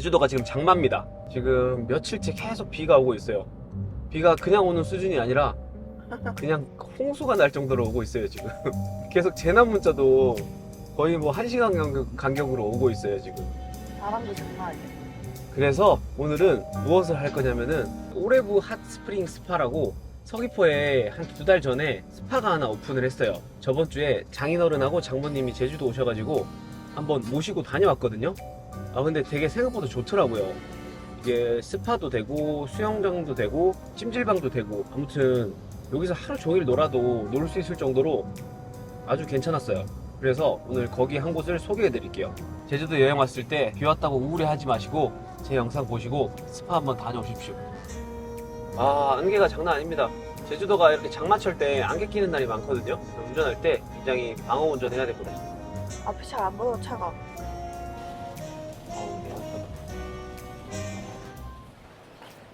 제주도가 지금 장마입니다. 지금 며칠째 계속 비가 오고 있어요. 비가 그냥 오는 수준이 아니라 그냥 홍수가 날 정도로 오고 있어요, 지금. 계속 재난 문자도 거의 뭐 1시간 간격, 간격 으로 오고 있어요, 지금. 바람도 장난. 그래서 오늘은 무엇을 할 거냐면은 오레부 핫스프링 스파라고 서귀포에 한 두 달 전에 스파가 하나 오픈을 했어요. 저번 주에 장인어른하고 장모님이 제주도 오셔가지고 한번 모시고 다녀왔거든요. 아 근데 되게 생각보다 좋더라고요. 이게 스파도 되고 수영장도 되고 찜질방도 되고 아무튼 여기서 하루 종일 놀아도 놀 수 있을 정도로 아주 괜찮았어요. 그래서 오늘 거기 한 곳을 소개해 드릴게요. 제주도 여행 왔을 때 비 왔다고 우울해 하지 마시고 제 영상 보시고 스파 한번 다녀오십시오. 아 안개가 장난 아닙니다. 제주도가 이렇게 장마철 때 안개 끼는 날이 많거든요. 운전할 때 굉장히 방어 운전해야 됩니다. 앞이 잘 안 보여 차가.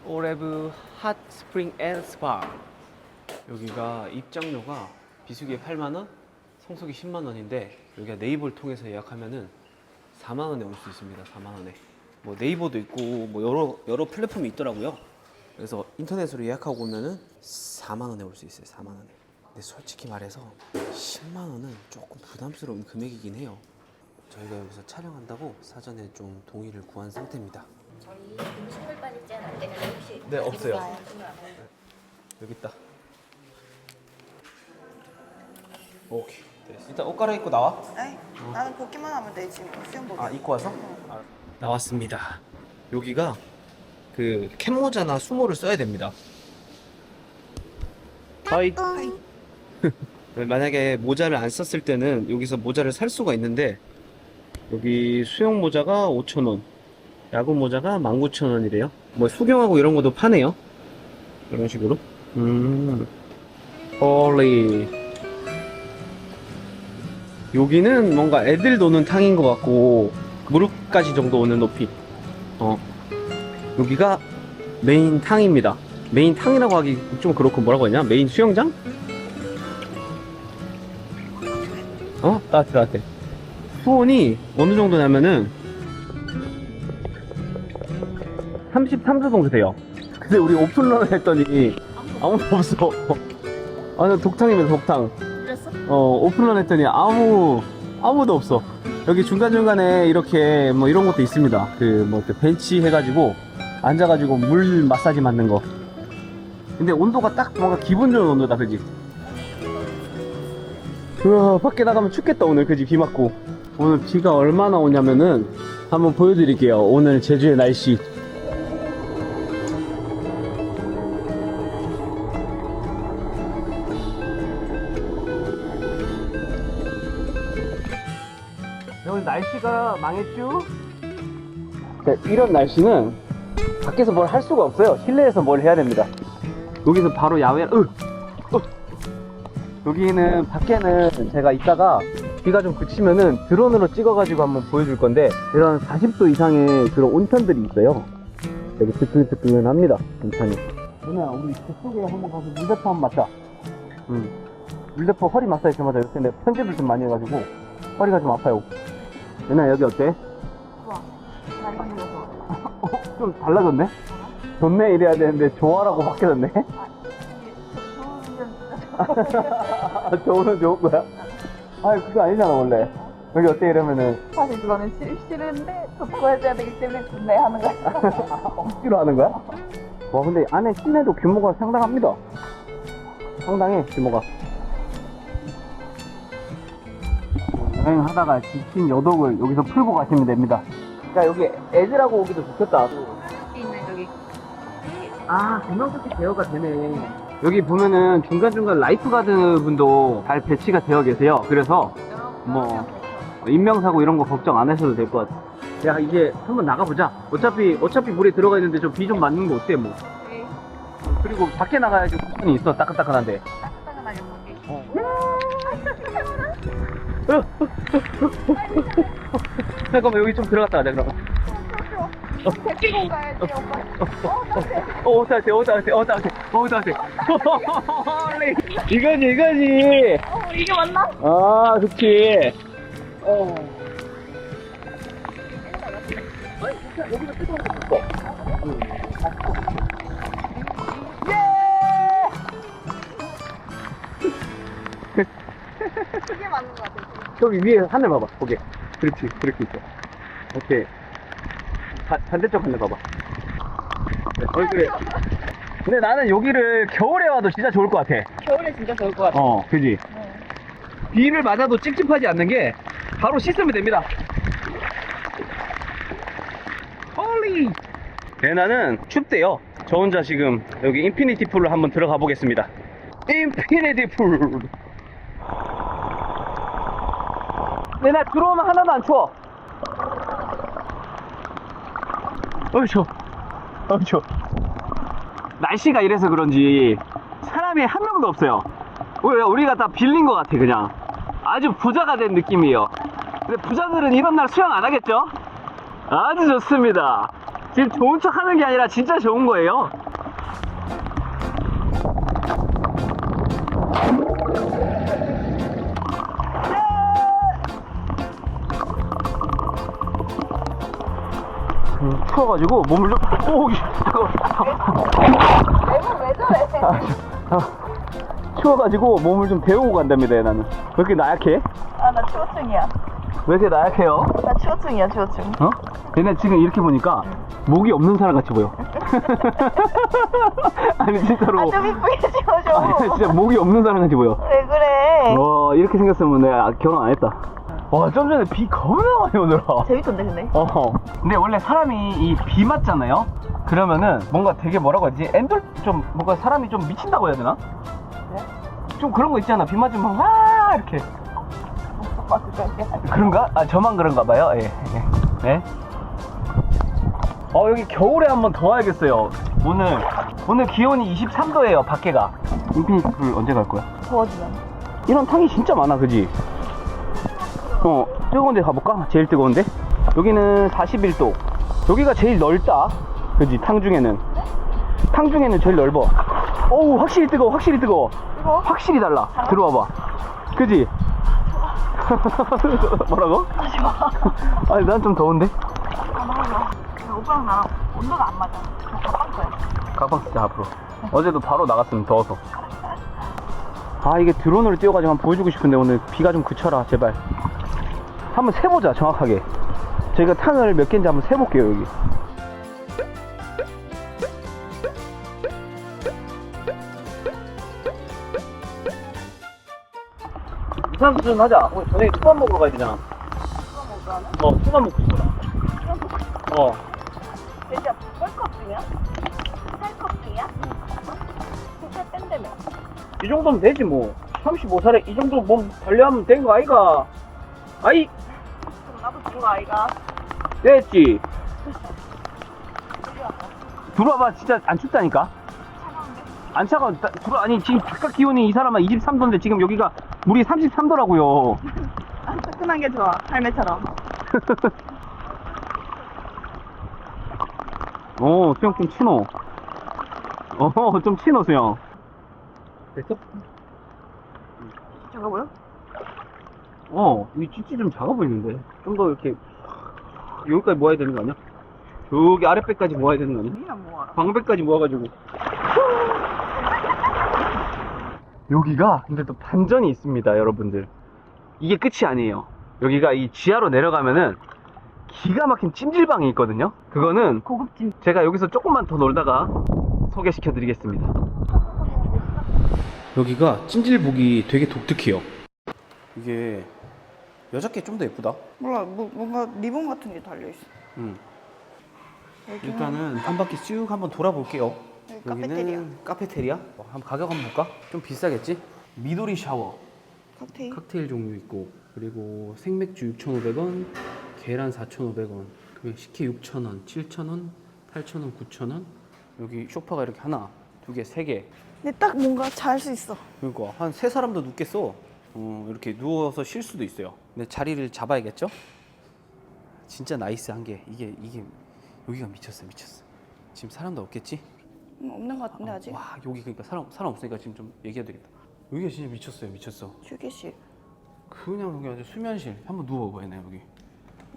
오레브 핫 스프링 앤 스파. 여기가 입장료가 비수기에 8만원 성수기 10만원인데 여기가 네이버를 통해서 예약하면은 4만원에 올 수 있습니다 4만원에. 뭐 네이버도 있고 뭐 여러 여러 플랫폼이 있더라고요. 그래서 인터넷으로 예약하고 오면은 4만원에 올 수 있어요 4만원에. 근데 솔직히 말해서 10만원은 조금 부담스러운 금액이긴 해요. 저희가 여기서 촬영한다고 사전에 좀 동의를 구한 상태입니다 저희 음식물 빠지지 않을 때가 혹시 네, 없어요. 있어요? 여기 있다. 오케이. 됐어. 일단 옷 갈아입고 나와. 에이, 나는 보기만 하면 되지. 뭐 수영복. 아 입고 와서? 나왔습니다. 여기가 그 캡모자나 수모를 써야 됩니다. 하이. 만약에 모자를 안 썼을 때는 여기서 모자를 살 수가 있는데 여기 수영 모자가 5,000원, 야구 모자가 19,000원이래요. 뭐 수경하고 이런 것도 파네요. 이런 식으로. 음. 홀리. 여기는 뭔가 애들 노는 탕인 것 같고 무릎까지 정도 오는 높이. 어. 여기가 메인 탕입니다. 메인 탕이라고 하기 좀 그렇고 뭐라고 하냐? 메인 수영장? 어? 따뜻해, 따뜻해. 수온이 어느 정도냐면은 33도 정도 돼요. 근데 우리 오픈런을 했더니 아무도 없어. 아, 나 독탕이면 독탕. 그랬어? 어, 오픈런 했더니 아무, 아무도 없어. 여기 중간중간에 이렇게 뭐 이런 것도 있습니다. 그 뭐 벤치 해가지고 앉아가지고 물 마사지 맞는 거. 근데 온도가 딱 뭔가 기분 좋은 온도다, 그지? 우와, 밖에 나가면 춥겠다, 오늘, 그지? 비 맞고. 오늘 비가 얼마나 오냐면은 한번 보여드릴게요. 오늘 제주의 날씨. 날씨가 망했죠? 네, 이런 날씨는 밖에서 뭘 할 수가 없어요. 실내에서 뭘 해야 됩니다. 여기서 바로 야외, 으! 어! 여기는, 밖에는 제가 이따가 비가 좀 그치면은 드론으로 찍어가지고 한번 보여줄 건데, 이런 40도 이상의 그런 온천들이 있어요. 되게 뜨끈뜨끈합니다, 온천이. 누나, 우리 그쪽에 한번 가서 물대포 한번 맞자. 응. 물대포 허리 마사지 좀 하자. 요새 내가 편집을 좀 많이 해가지고, 허리가 좀 아파요. 누나, 여기 어때? 잘 만들어서. 어, 좀 달라졌네? 좋네 이래야 되는데 좋아라고 바뀌었네? 좋으면 좋은 거야? 아니 그거 아니잖아 원래 여기 어때 이러면은 사실 그거는 싫, 싫은데 좋고 해줘야 되기 때문에 좋네 하는 거야. 억지로 하는 거야? 와 근데 안에 시내도 규모가 상당합니다 상당해 규모가 여행하다가 지친 여독을 여기서 풀고 가시면 됩니다 야 여기 애들하고 오기도 좋겠다 있는. 아, 조명석이 제어가 되네. 여기 보면은 중간중간 라이프가드 분도 잘 배치가 되어 계세요. 그래서 뭐 인명사고 이런 거 걱정 안 하셔도 될 것 같아. 야, 이제 한번 나가보자. 어차피, 어차피 물에 들어가 있는데 좀 비 좀 맞는 거 어때, 뭐. 그리고 밖에 나가야지 쿠션이 있어, 따끈따끈한데. 잠깐만, 여기 좀 들어갔다 가자, 그럼. 데리고 가야지 오빠. 어, 따뜻해, 어, 따뜻해, 어, 따뜻해, 어, 따뜻해. 홀리. 이거지, 이거지. 어 이게 맞나? 아, 좋지. 어. 아니, 진짜 여기가 그게 맞는 것 같아. 저기 위에 하늘 봐봐. 거기. 그렇지. 그렇게 있어. 오케이. 바, 반대쪽 하늘 봐봐. 네, 얼굴에. 근데 나는 여기를 겨울에 와도 진짜 좋을 것 같아. 겨울에 진짜 좋을 것 같아. 어, 그지? 비를 맞아도 찝찝하지 않는 게 바로 씻으면 됩니다. 홀리! 네, 나는 춥대요. 저 혼자 지금 여기 인피니티 풀로 한번 들어가 보겠습니다. 인피니티 풀! 네, 나 들어오면 하나도 안 추워. 어이, 추워. 어이, 추워. 날씨가 이래서 그런지 사람이 한 명도 없어요. 왜 우리가 다 빌린 것 같아 그냥. 아주 부자가 된 느낌이에요. 근데 부자들은 이런 날 수영 안 하겠죠? 아주 좋습니다. 지금 좋은 척 하는 게 아니라 진짜 좋은 거예요. 음, 추워가지고 몸을 좀, 오, lemon 왜 저래? 아, 추워가지고 몸을 좀 데우고 간답니다, 나는. 왜 이렇게 나약해? 아, 나 추워증이야. 왜 이렇게 나약해요? 나 추워증이야, 추워증. 어? 얘네 지금 이렇게 보니까 목이 없는 사람 같이 보여. 아니, 진짜로. 아, 좀 이쁘게 지워줘. 아니, 진짜 목이 없는 사람 같이 보여. 왜 그래? 와, 이렇게 생겼으면 내가 결혼 안 했다. 와, 좀 전에 비 겁나 많이 오더라. 재밌던데, 근데? 어. 근데 원래 사람이 이 비 맞잖아요? 그러면은 뭔가 되게 뭐라고 하지? 엔돌 좀 뭔가 사람이 좀 미친다고 해야 되나? 좀 그런 거 있잖아. 비 맞으면 와 이렇게. 그런가? 아 저만 그런가 봐요. 예. 예. 네. 어 여기 겨울에 한 번 더 와야겠어요. 오늘 오늘 기온이 23도예요. 밖에가. 인피니트 풀 언제 갈 거야? 더워지면. 이런 탕이 진짜 많아, 그지? 어, 뜨거운 데 가볼까? 제일 뜨거운데? 여기는 41도. 여기가 제일 넓다. 그지? 탕 중에는. 탕 중에는 제일 넓어. 어우, 확실히 뜨거워, 확실히 뜨거워. 이거? 확실히 달라. 들어와봐. 그지? 뭐라고? 아. 아니, 난 좀 더운데? 아, 오빠랑 나랑 온도가 안 맞아. 가방 거야. 가방 쓰자, 앞으로. 어제도 바로 나갔으면 더워서. 아, 이게 드론으로 한번 보여주고 싶은데 오늘 비가 좀 그쳐라, 제발. 한번 세보자, 정확하게. 저희가 탕을 몇 개인지 한번 세볼게요, 여기. 우산 수준 하자. 우리 저녁에 수박 먹으러 가야 되잖아. 어, 수박 먹고 싶어. 어. 진짜 뻘컵이야? 살컵이야? 진짜 뺀다며. 이 정도면 되지 뭐 35살에 이 정도 몸 관리하면 된 거 아이가 아이 거 아이가. 됐지 들어와봐 진짜 안 춥다니까 차가운데? 안 차가워 나- 들어 아니 지금 바깥 기온이 이 사람아 23도인데 지금 여기가 물이 33도라고요 아, 뜨끈한 게 좋아. 할매처럼. 어 수영 좀 치노 어 좀 치노 수영 됐어? 보여? 어, 이 찌찌 좀 작아 보이는데. 좀 더 이렇게, 여기까지 모아야 되는 거 아니야? 여기 아랫배까지 모아야 되는 거 아니야? 모아라. 방배까지 모아가지고. 여기가, 근데 또 반전이 있습니다, 여러분들. 이게 끝이 아니에요. 여기가 이 지하로 내려가면은, 기가 막힌 찜질방이 있거든요? 그거는 고급진. 제가 여기서 조금만 더 놀다가 소개시켜 드리겠습니다. 여기가 찜질복이 되게 독특해요. 이게 여자께 좀더 예쁘다. 몰라, 뭐, 뭔가 리본 같은 게 달려 있어. 음. 여기는 일단은 한 바퀴 쭉 한번 돌아볼게요. 여기 여기는 카페테리아. 카페테리아. 어, 한번 가격 한번 볼까? 좀 비싸겠지? 미도리 샤워. 칵테일. 칵테일 종류 있고 그리고 생맥주 6,500원, 계란 4,500원, 그리고 식혜 6,000원, 7,000원, 8,000원, 9,000원. 여기 소파가 이렇게 하나, 두 개, 세 개. 근데 딱 뭔가 잘 수 있어. 그러니까 한 세 사람도 눕겠어. 어, 이렇게 누워서 쉴 수도 있어요. 근데 자리를 잡아야겠죠? 진짜 나이스한 게 이게 이게 여기가 미쳤어, 미쳤어. 지금 사람도 없겠지? 음, 없는 것 같은데, 아직? 와 여기 그러니까 사람 사람 없으니까 지금 좀 얘기해야 되겠다. 여기가 진짜 미쳤어요, 미쳤어. 휴게실. 그냥 여기 아주 수면실 한번 누워봐 얘네 여기.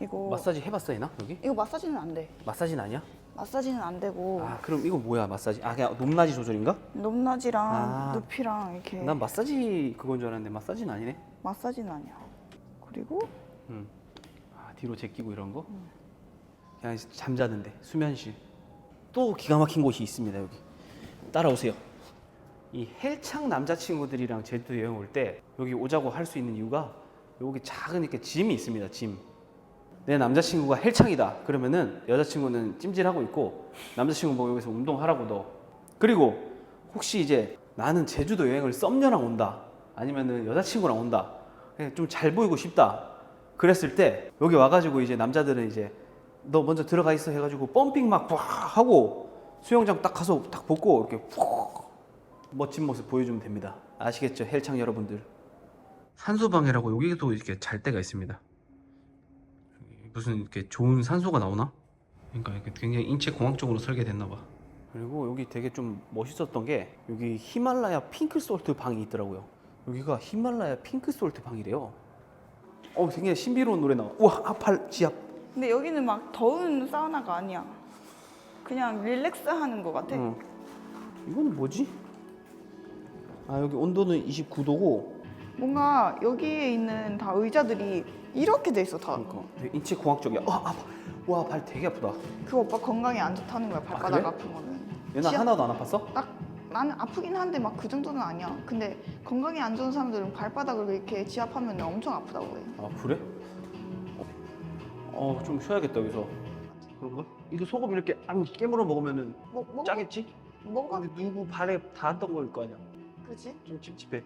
이거. 마사지 해봤어 얘나 여기? 이거 마사지는 안 돼. 마사지는 아니야? 마사지는 안 되고 아 그럼 이거 뭐야 마사지? 아 그냥 높낮이 조절인가? 높낮이랑 아. 높이랑 이렇게 난 마사지 그건 줄 알았는데 마사지는 아니네. 마사지는 아니야. 그리고 음. 아, 뒤로 제끼고 이런 거? 그냥 잠자는데 수면실. 또 기가 막힌 곳이 있습니다 여기. 따라오세요. 이 헬창 남자친구들이랑 제주도 여행 올 때 여기 오자고 할 수 있는 이유가 여기 작은 이렇게 짐이 있습니다. 짐. 내 남자친구가 헬창이다. 그러면은 여자친구는 찜질하고 있고 남자친구 뭐 여기서 운동하라고 너. 그리고 혹시 이제 나는 제주도 여행을 썸녀랑 온다. 아니면은 여자친구랑 온다. 좀 잘 보이고 싶다. 그랬을 때 여기 와가지고 이제 남자들은 이제 너 먼저 들어가 있어 해가지고 펌핑 막쫙 하고 수영장 딱 가서 딱 벗고 이렇게 푹 멋진 모습 보여주면 됩니다. 아시겠죠, 헬창 여러분들? 산소방이라고 여기도 이렇게 잘 때가 있습니다. 무슨 이렇게 좋은 산소가 나오나? 그러니까 이렇게 굉장히 인체 공학적으로 설계됐나 봐. 그리고 여기 되게 좀 멋있었던 게 여기 히말라야 핑크 솔트 방이 있더라고요. 여기가 히말라야 핑크 솔트 방이래요. 어, 굉장히 신비로운 노래 나와. 우와, 아팔 지압. 근데 여기는 막 더운 사우나가 아니야. 그냥 릴렉스 하는 것 같아. 응. 이건 뭐지? 아 여기 온도는 29도고 뭔가 여기에 있는 다 의자들이 이렇게 돼 있어 다. 그러니까 되게 인체 공학적이야. 와, 아파. 와, 발 되게 아프다. 그 오빠 건강에 안 좋다는 거야 발바닥 그래? 아, 픈 거는. 얘나 지압- 하나도 안 아팠어? 딱 나는 아프긴 한데 막 그 정도는 아니야. 근데 건강에 안 좋은 사람들은 발바닥을 이렇게 지압하면 엄청 아프다고 해. 아 그래? 어, 좀 쉬어야겠다 여기서. 그런가? 이거 소금 이렇게 안 깨물어 먹으면은 뭐, 뭐, 짜겠지? 뭐가 근데 누구 발에 닿았던 거일 거 아니야. 그지? 좀 찝찝해.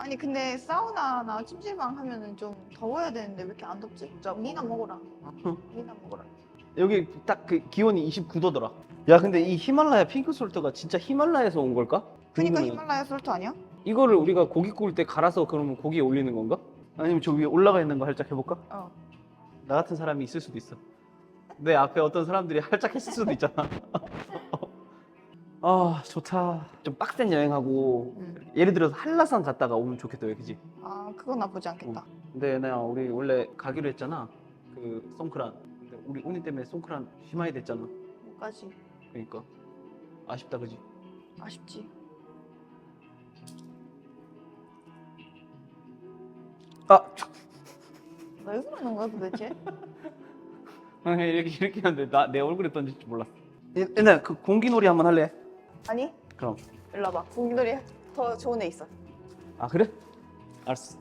아니 근데 사우나나 찜질방 하면은 좀 더워야 되는데 왜 이렇게 안 덥지? 니나 먹어라. 니나 먹어라. 여기 딱 그 기온이 29도더라. 야, 근데 이 히말라야 핑크 솔트가 진짜 히말라야에서 온 걸까? 그러니까 궁금해. 히말라야 솔트 아니야? 이거를 우리가 고기 구울 때 갈아서 그러면 고기에 올리는 건가? 아니면 저 위에 올라가 있는 거 살짝 해볼까? 어. 나 같은 사람이 있을 수도 있어. 내 앞에 어떤 사람들이 활짝 했을 수도 있잖아. 아 좋다. 좀 빡센 여행하고 응. 예를 들어서 한라산 갔다가 오면 좋겠다, 왜 그지? 아 그건 나쁘지 않겠다. 근데 나 우리 원래 가기로 했잖아. 그 송크란. 근데 우리 운이 때문에 송크란 심하게 됐잖아. 뭐까지 그러니까 아쉽다, 그지? 아쉽지. 아, 왜 그러는 거야 도대체? 이렇게 이렇게 하는데 나 내 얼굴에 던질 줄 몰랐어. 옛날 그 공기놀이 한번 할래? 아니 그럼. 일로 와봐. 공기놀이 더 좋은 애 있어. 아 그래? 알았어.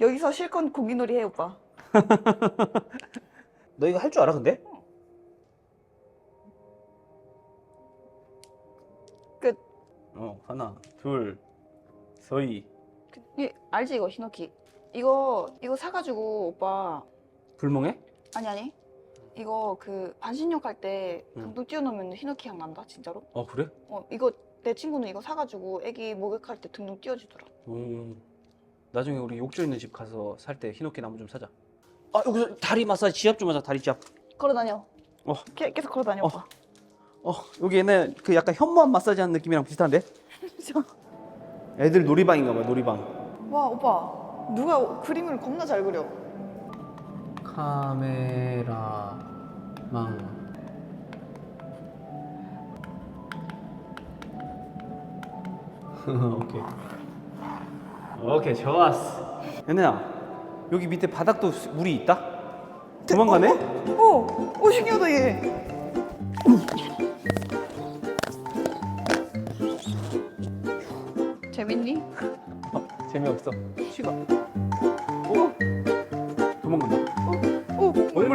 여기서 실컷 공기놀이 해 오빠. 너 이거 할 줄 알아 근데? 끝. 어 하나 둘 서희 그, 이, 알지 이거 히노키. 이거 이거 사가지고 오빠 불멍해? 아니 아니 이거 그 반신욕 할때 응. 강도 띄워놓으면 히노키 향 난다 진짜로. 어 그래? 어 이거 내 친구는 이거 사가지고 애기 목욕할 때 등등 띄워주더라. 음 나중에 우리 욕조 있는 집 가서 살 때 히노키 나무 좀 사자 아 여기서 다리 마사지 지압 좀 하자 다리 지압 걸어 다녀. 어. 계, 계속 걸어 다녀 어. 오빠. 어 여기 옛날 그 약간 현무암 마사지 하는 느낌이랑 비슷한데? 애들 놀이방인가 봐 놀이방 와 오빠 누가 그림을 겁나 잘 그려. 카메라망 오케이 오케이 좋았어 얘네야 여기 밑에 바닥도 수- 물이 있다? 도망가네? 오, 오 신기하다 얘. 재밌니? 재미없어 쉬가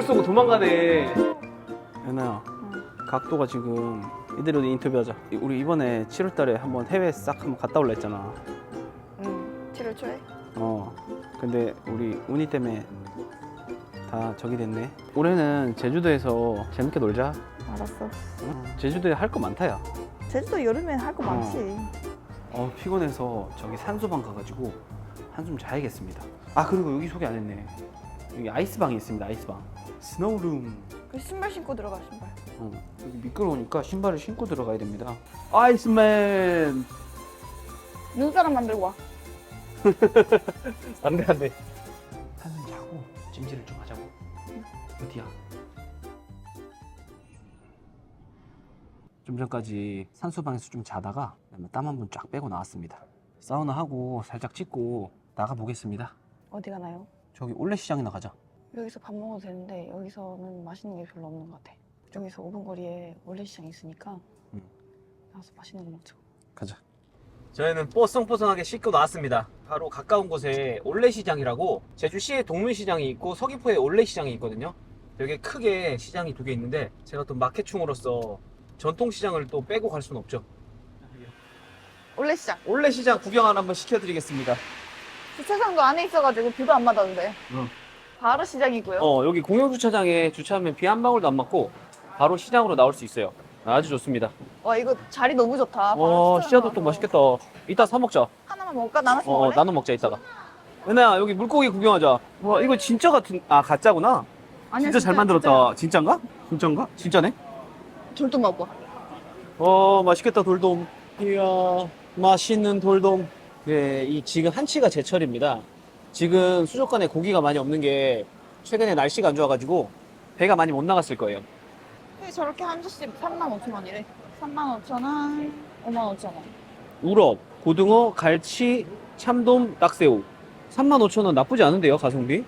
쏘고 도망가네 얘네야 각도가 지금 이대로 인터뷰하자 우리 이번에 7월달에 한번 해외 싹 한번 갔다 올라 했잖아 응. 7월 초에. 어 근데 우리 운이 때문에 다 저기 됐네 올해는 제주도에서 재밌게 놀자 알았어. 어, 제주도에 할 거 많다 야 제주도 여름엔 할 거 어. 많지. 어, 피곤해서 저기 산소방 가가지고 한숨 자야겠습니다 아 그리고 여기 소개 안 했네 여기 아이스방이 있습니다 아이스방 스노우룸 그 신발 신고 들어가 신발. 어, 여기 미끄러우니까 신발을 신고 들어가야 됩니다 아이스맨 눈사람 만들고 와. 안돼 안돼 한숨 자고 찜질을 좀 하자고 어디야? 좀 전까지 산소방에서 좀 자다가 땀 한 번 쫙 빼고 나왔습니다. 사우나 하고 살짝 찍고 나가 보겠습니다. 어디 가나요? 저기 올레 시장이나 가자. 여기서 밥 먹어도 되는데 여기서는 맛있는 게 별로 없는 것 같아. 여기서 5분 거리에 원래시장이 있으니까 음. 나가서 맛있는 거 먹자. 가자. 저희는 뽀송뽀송하게 씻고 나왔습니다. 바로 가까운 곳에 올레시장이라고 제주시에 동문시장이 있고 서귀포에 올레시장이 있거든요. 되게 크게 시장이 두 개 있는데 제가 또 마케충으로서 전통시장을 또 빼고 갈 수는 없죠. 원래시장. 올레시장 구경을 한번 시켜드리겠습니다. 주차장도 안에 있어가지고 비도 안 맞았는데. 응. 바로 시장이고요. 어, 여기 공영주차장에 주차하면 비 한 방울도 안 맞고 바로 시장으로 나올 수 있어요. 아주 좋습니다. 와 이거 자리 너무 좋다. 바로 어, 시장 씨앗도 또 나와서. 맛있겠다. 이따 사 먹자. 하나만 먹을까? 나눠서 어, 먹을래? 나눠 먹자 이따가. 은혜야 여기 물고기 구경하자. 와 이거 진짜 같은 아 가짜구나. 아니야, 진짜 잘 만들었다. 진짜인가? 진짜인가? 진짜네. 돌도 먹어. 어 맛있겠다 돌돔. 이야 맛있는 돌돔. 네, 이 지금 한치가 제철입니다. 지금 수족관에 고기가 많이 없는 게 최근에 날씨가 안 좋아가지고 배가 많이 못 나갔을 거예요. 왜 저렇게 한 접시 3만 5천 원이래? 3만 5천 원, 5만 5천 원. 우럭, 고등어, 갈치, 참돔, 딱새우. 35,000원 나쁘지 않은데요, 가성비?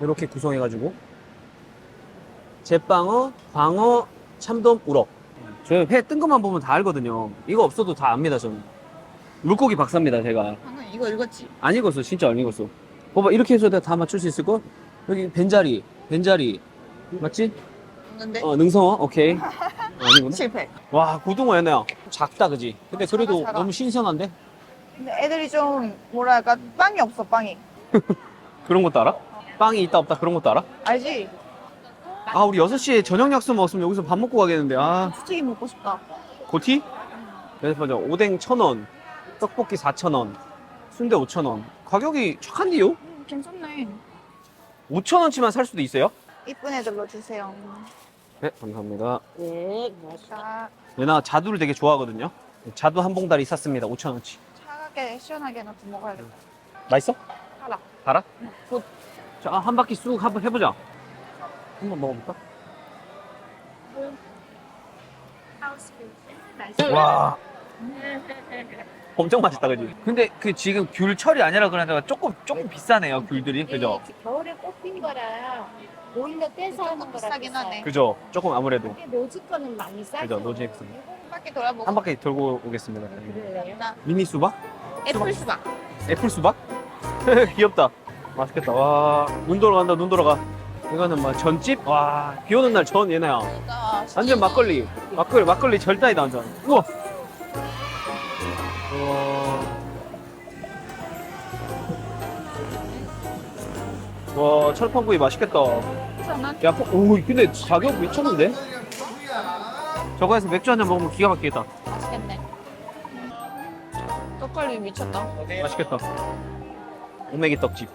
이렇게 구성해가지고. 제빵어, 광어, 참돔, 우럭. 저희 회뜬 것만 보면 다 알거든요. 이거 없어도 다 압니다, 저는. 물고기 박사입니다, 제가. 이거 읽었지? 안 익었어, 진짜 안 익었어. 봐봐, 이렇게 해서 내가 다 맞출 수 있을 걸? 여기 벤자리, 벤자리. 맞지? 없는데? 어, 능성어? 오케이. 아니구나. 실패. 와, 고등어였네요. 작다, 그지? 근데 그래도 작아. 너무 신선한데? 근데 애들이 좀 뭐랄까 빵이 없어 빵이. 그런 것도 알아? 빵이 있다 없다 그런 것도 알아? 알지? 아 우리 6시에 저녁 약속 먹었으면 여기서 밥 먹고 가겠는데 아 수치기 먹고 싶다. 고티? 그래서 먼저 오뎅 1,000원 떡볶이 4,000원 순대 5,000원 가격이 착한데요? 음, 괜찮네. 5,000원치만 살 수도 있어요? 이쁜 애들로 주세요. 네 감사합니다 자, 얘나 자두를 되게 좋아하거든요 자두 한 봉다리 샀습니다 5,000원치 차갑게 시원하게 넣고 먹어야겠다. 맛있어? 달아. 달아? 굿. 자, 아, 한 바퀴 쑥 한번 해보자 한번 먹어볼까? 와 엄청 맛있다 그지? 근데 그 지금 귤철이 아니라 그러니까 조금 조금 비싸네요 귤들이 그죠? 네, 겨울에 꽃핀 거라 오히려 떼서 하는 거라 비싸긴 비싸요. 하네. 그죠? 조금 아무래도 노지 거는 많이 싸죠. 그죠, 노지 엑스. 한 바퀴 돌아보고. 한 바퀴 돌고 오겠습니다 그래요. 나 미니 수박? 애플 수박. 애플 수박? 귀엽다 맛있겠다 와 눈 돌아간다 눈 돌아가 이거는 뭐 전집? 와 비 오는 날 전 얘네야 나 완전 막걸리 막걸리 막걸리 절단이다 완전 우와 와, 와 철판구이 맛있겠다 괜찮아? 야, 포- 오, 근데 가격 미쳤는데? 저거에서 맥주 한 잔 먹으면 기가 막히겠다 맛있겠네. 떡갈비 미쳤다. 맛있겠다 오메기 떡집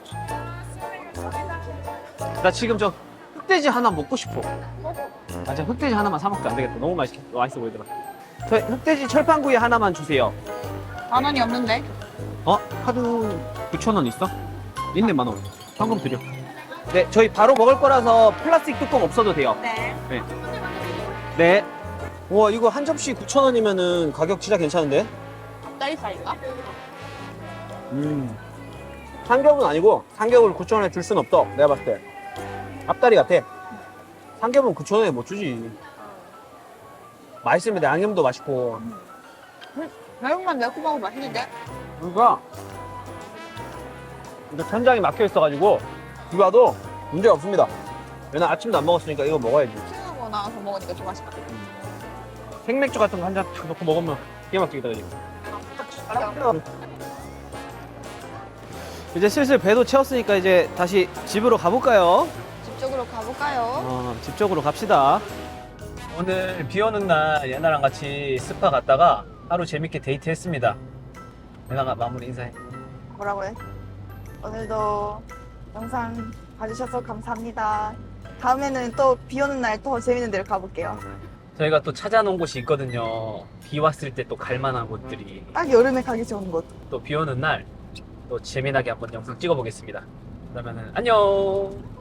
나 지금 저 흑돼지 하나 먹고 싶어 아, 저 흑돼지 하나만 사 먹자 안 되겠다 너무 맛있, 맛있어 보이더라 저 흑돼지 철판구이 하나만 주세요 만 원이 없는데? 어? 카드 9,000원 있어? 있네 만원 현금 드려 네 저희 바로 먹을 거라서 플라스틱 뚜껑 없어도 돼요. 네. 네. 우와 이거 한 접시 9,000원이면은 가격 진짜 괜찮은데? 앞다리살인가? 음. 삼겹은 아니고 삼겹을 9,000원에 줄 순 없어 내가 봤을 때. 앞다리 같아. 삼겹은 9,000원에 못 주지. 맛있으면 양념도 맛있고. 매운맛 매콤하고 맛있는데? 그러니까 천장이 막혀 있어가지고 누가도 문제 없습니다 왜냐 아침도 안 먹었으니까 이거 먹어야지 생하고 나와서 먹으니까 좀 맛있다. 생맥주 같은 거 한 잔 넣고 먹으면 기가 막히겠다 그지? 이제 슬슬 배도 채웠으니까 이제 다시 집으로 가볼까요? 집 쪽으로 가볼까요? 어, 집 쪽으로 갑시다. 오늘 비 오는 날 예나랑 같이 스파 갔다가 하루 재밌게 데이트했습니다. 예나가 마무리 인사해. 뭐라고 해? 오늘도 영상 봐주셔서 감사합니다. 다음에는 또 비 오는 날 더 재밌는 데로 가볼게요. 저희가 또 찾아놓은 곳이 있거든요. 비 왔을 때 또 갈만한 곳들이 딱 여름에 가기 좋은 곳. 또 비 오는 날 또 재미나게 한번 영상 찍어보겠습니다. 그러면은 안녕.